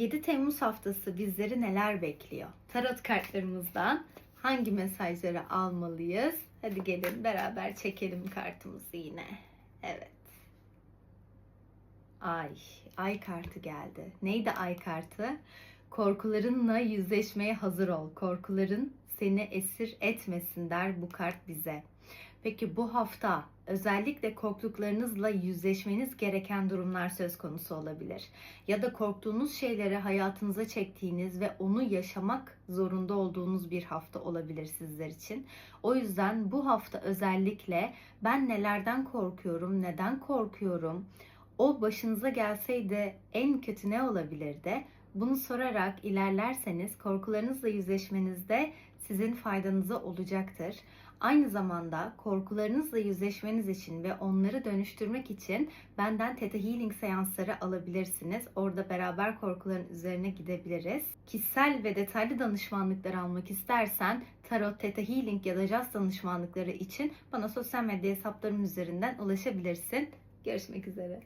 7 Temmuz haftası bizleri neler bekliyor? Tarot kartlarımızdan hangi mesajları almalıyız? Hadi gelin beraber çekelim kartımızı yine. Evet. Ay, ay kartı geldi. Neydi ay kartı? Korkularınla yüzleşmeye hazır ol. Korkuların seni esir etmesin der bu kart bize. Peki bu hafta özellikle korktuklarınızla yüzleşmeniz gereken durumlar söz konusu olabilir. Ya da korktuğunuz şeyleri hayatınıza çektiğiniz ve onu yaşamak zorunda olduğunuz bir hafta olabilir sizler için. O yüzden bu hafta özellikle ben nelerden korkuyorum, neden korkuyorum, o başınıza gelseydi en kötü ne olabilirdi? Bunu sorarak ilerlerseniz korkularınızla yüzleşmenizde sizin faydanıza olacaktır. Aynı zamanda korkularınızla yüzleşmeniz için ve onları dönüştürmek için benden Theta Healing seansları alabilirsiniz. Orada beraber korkuların üzerine gidebiliriz. Kişisel ve detaylı danışmanlıklar almak istersen Tarot, Theta Healing ya da Jazz danışmanlıkları için bana sosyal medya hesaplarım üzerinden ulaşabilirsin. Görüşmek üzere.